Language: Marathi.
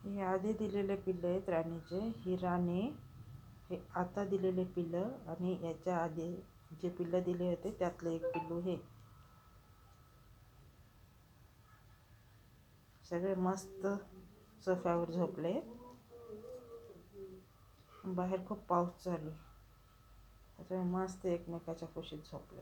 हे आधी दिलेले पिल्लं आहेत राणीचे. ही राणी हे आता दिलेले पिल्लं आणि याच्या आधी जे पिल्लं दिले होते त्यातलं एक पिल्लू हे. सगळे मस्त सोफ्यावर झोपले. बाहेर खूप पाऊस चालू त्याच्यामुळे मस्त एकमेकाच्या कुशीत झोपले.